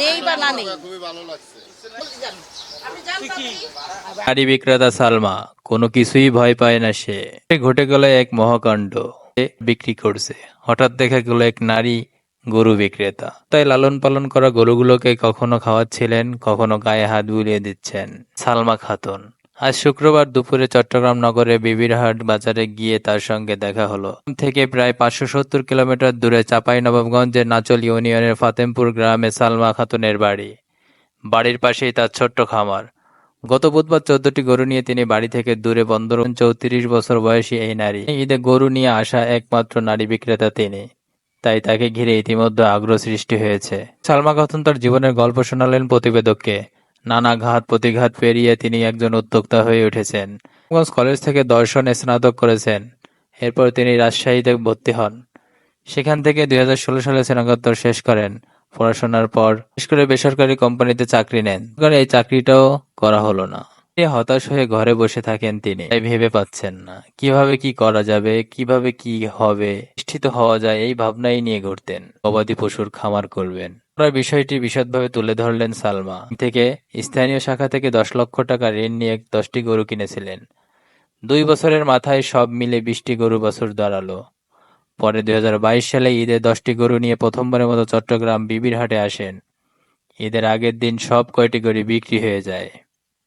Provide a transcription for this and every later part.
নেই বা না নেই। খুবই ভালো লাগছে। আপনি জানতেন কি? নারী বিক্রেতা সালমা কোনো কিছুই ভয় পায় না সে ঘটে গেল এক মহাকাণ্ড। সে বিক্রি করছে। হঠাৎ দেখা গেল এক নারী গরু বিক্রেতা। তাই লালন পালন করা গরুগুলোকে কখনো খাওয়াচ্ছিলেন কখনো গায়ে হাত বুলিয়ে দিচ্ছেন সালমা খাতুন। আজ শুক্রবার দুপুরে চট্টগ্রাম নগরে বিবিরহাট বাজারে গিয়ে তার সঙ্গে দেখা হলো। থেকে প্রায় পাঁচশো সত্তর কিলোমিটার দূরে চাপাই নবাবগঞ্জের নাচল ইউনিয়নের ফাতেমপুর গ্রামে সালমা খাতুনের বাড়ি। বাড়ির পাশেই তার ছোট্ট খামার। গত বুধবার চোদ্দটি গরু নিয়ে তিনি বাড়ি থেকে দূরে বন্দর চৌত্রিশ বছর বয়সী এই নারী। ঈদে গরু নিয়ে আসা একমাত্র নারী বিক্রেতা তিনি। তাই তাকে ঘিরে ইতিমধ্যে আগ্রহ সৃষ্টি হয়েছে। সালমা খাতুন তার জীবনের গল্প শোনালেন প্রতিবেদককে। নানা ঘাত প্রতিঘাত পেরিয়ে তিনি একজন উদ্যোক্তা হয়ে উঠেছেন। কলেজ থেকে দর্শনে স্নাতক করেছেন। এরপর তিনি রাজশাহীতে ভর্তি হন। সেখান থেকে দুই সালে স্নাতকোত্তর শেষ করেন। পড়াশোনার পর শেষ করে বেসরকারি কোম্পানিতে চাকরি নেন। এই চাকরিটাও করা হলো না। হতাশ হয়ে ঘরে বসে থাকেন তিনি। তাই ভেবে পাচ্ছেন না। কীভাবে কি করা যাবে? কীভাবে কি হবে? হওয়া যায় এই ভাবনাই নিয়ে ঘুরতেন। গবাদি পশুর খামার করবেন। ওরা বিষয়টি বিশদভাবে তুলে ধরলেন, সালমা। থেকে স্থানীয় শাখা থেকে দশ লক্ষ টাকা ঋণ নিয়ে দশটি গরু কিনেছিলেন। দুই বছরের মাথায় সব মিলে বিশটি গরু বছর দাঁড়াল। পরে দু হাজার বাইশ সালে ঈদে দশটি গরু নিয়ে প্রথমবারের মতো চট্টগ্রাম বিবির হাটে আসেন। ঈদের আগের দিন সব কয়টি গরু বিক্রি হয়ে যায়।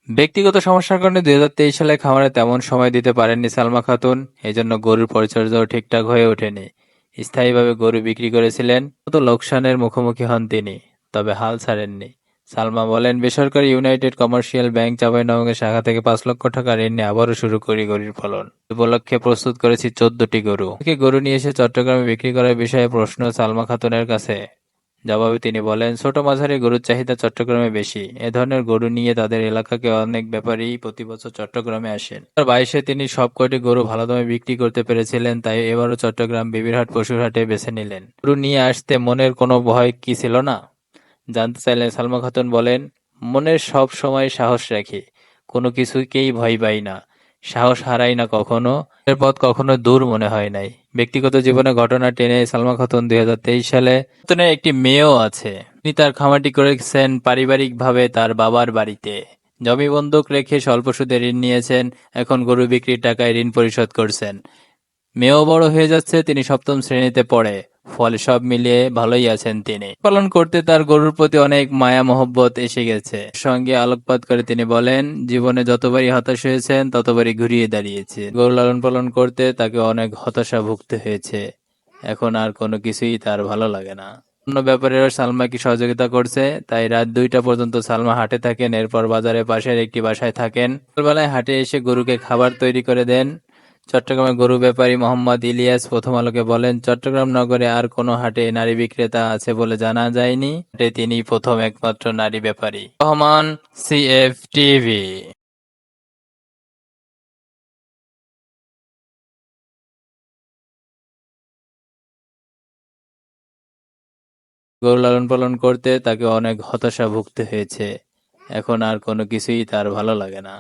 ব্যক্তিগত সমস্যার কারণে দুই হাজার তেইশ সালে খামারে তেমন সময় দিতে পারেননি সালমা খাতুন। এজন্য গরুর পরিচর্যাও ঠিকঠাক হয়ে ওঠেনি। স্থায়ীভাবে গরু বিক্রি করেছিলেন তো লোকসানের মুখোমুখি হন তিনি, তবে হাল ছাড়েননি। সালমা বলেন, বেসরকারি ইউনাইটেড কমার্শিয়াল ব্যাংক চাঁপাইনবাবগঞ্জ শাখা থেকে পাঁচ লক্ষ টাকা ঋণ নিয়ে আবারও শুরু করি গরুর ফলন। উপলক্ষে প্রস্তুত করেছি চোদ্দটি গরু। গরু নিয়ে এসে চট্টগ্রামে বিক্রি করার বিষয়ে প্রশ্ন সালমা খাতুনের কাছে। জবাবে তিনি বলেন, ছোট মাঝারি গরুর চাহিদা চট্টগ্রামে বেশি। এ ধরনের গরু নিয়ে তাদের এলাকাকে অনেক ব্যাপারী প্রতি বছর চট্টগ্রামে আসেন বাইশে তিনি সব কয়টি গরু ভালো দামে বিক্রি করতে পেরেছিলেন, তাই এবারও চট্টগ্রাম বিবিরহাট পশুর হাটে বেছে নিলেন। গরু নিয়ে আসতে মনের কোনো ভয় কি ছিল না? জানতে চাইলেন সালমা খাতুন বলেন, মনের সব সময় সাহস রাখি, কোনো কিছুকেই ভয় পাই না। সাহস হারাই না কখনো, এর পথ কখনো দূর মনে হয় নাই। ব্যক্তিগত জীবনে ঘটনা টেনে সালমা খাতুন দুই হাজার তেইশ সালে একটি মেয়েও আছে। তিনি তার খামারটি করেছেন পারিবারিকভাবে তার বাবার বাড়িতে। জমি বন্ধক রেখে স্বল্প সুদে ঋণ নিয়েছেন, এখন গরু বিক্রির টাকায় ঋণ পরিশোধ করছেন। মেয়েও বড় হয়ে যাচ্ছে, তিনি সপ্তম শ্রেণীতে পড়ে। ফলে সব মিলিয়ে ভালোই আছেন তিনি। পালন করতে তার গরুর প্রতি অনেক মায়া, মহব্বত এসে গেছে। সঙ্গে আলোকপাত করে তিনি বলেন, জীবনে যতবারই হতাশ হয়েছেন, ততবারই ঘুরিয়ে দাঁড়িয়েছে। গরু লালন পালন করতে তাকে অনেক হতাশা ভুগতে হয়েছে। এখন আর কোনো কিছুই তার ভালো লাগে না। অন্য ব্যাপারেও সালমাকে সহযোগিতা করছে? তাই রাত দুইটা পর্যন্ত সালমা হাটে থাকেন, এরপর বাজারের পাশের একটি বাসায় থাকেন। সকালবেলায় হাটে এসে গরুকে খাবার তৈরি করে দেন। চট্টগ্রামের গরু ব্যাপারী মোহাম্মদ ইলিয়াস প্রথম আলোকে বলেন, চট্টগ্রাম নগরে আর কোনো হাটে নারী বিক্রেতা আছে বলে জানা যায়নি। তিনি প্রথম একমাত্র নারী ব্যাপারী। রহমান সিএফ টিভি গরু লালন পালন করতে তাকে অনেক হতাশা ভুগতে হয়েছে। এখন আর কোনো কিছুই তার ভালো লাগে না।